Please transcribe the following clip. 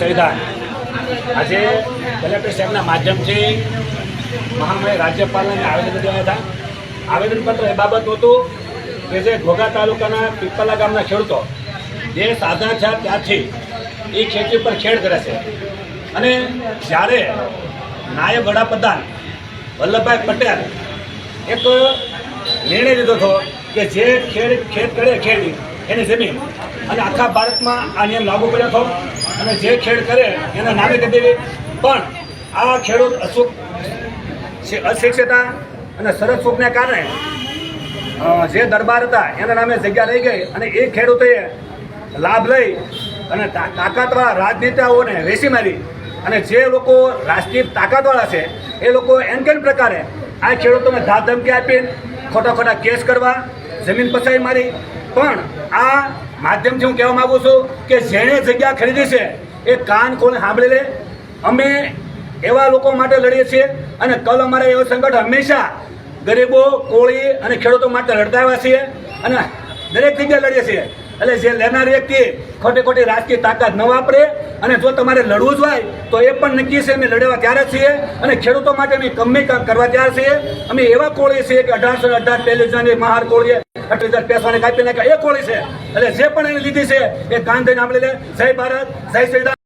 સંવિધાન. આજે કલેક્ટર સાહેબના માધ્યમથી મહામય રાજ્યપાલને આવેદન દેવાયા હતા. આવેદનપત્ર એ બાબત હતું કે જે ઘોઘા તાલુકાના પીપલા ગામના ખેડૂતો જે સાધના છે ત્યાંથી એ ખેતી પર ખેડ કરે છે. અને જ્યારે નાયબ વડાપ્રધાન વલ્લભભાઈ પટેલ એક નિર્ણય લીધો હતો કે જે ખેડ ખેડ કરે ખેડી એની જમીન અને આખા ભારતમાં આ નિયમ લાગુ કર્યો હતો. અને જે ખેડ કરે એના નામે કરી દેવી પણ આ ખેડૂત અસુખ અશિક્ષિતા અને સરસ સુખને કારણે જે દરબાર હતા, એના નામે જગ્યા લઈ ગઈ અને એ ખેડૂતોએ લાભ લઈ અને તાકાતવાળા રાજનેતાઓને વેચી મારી. અને જે લોકો રાષ્ટ્રીય તાકાતવાળા છે, એ લોકો એમ કેમ પ્રકારે આ ખેડૂતોને ધાક ધમકી આપીને ખોટા ખોટા કેસ કરવા, જમીન પસાઈ મારી? પણ આ માધ્યમથી હું કહેવા માગું છું કે જેણે જગ્યા ખરીદી છે, એ કાન કોને સાંભળી લે? અમે એવા લોકો માટે લડીએ છીએ અને કલ અમારા એવા સંકટ હંમેશા ગરીબો, કોળી અને ખેડૂતો માટે લડતા આવ્યા છીએ અને દરેક જગ્યાએ લડીએ છીએ. એટલે જે લેનાર વ્યક્તિ ખોટી ખોટી રાજકીય તાકાત ન વાપરે અને જો તમારે લડવું જ હોય, તો એ પણ નક્કી છે, અમે લડવા ત્યારે છીએ અને ખેડૂતો માટે અમે કમી કરવા ત્યારે છીએ. અમે એવા કોળી છીએ કે અઢારસો અઢાર પહેલી જૂનની મહાર કોળીએ હજાર પૈસાને કાપી નાખ્યા. છે. એટલે જે પણ એને લીધી છે, એ કાન થઈને સાંભળી લે. જય ભારત, જય શ્રી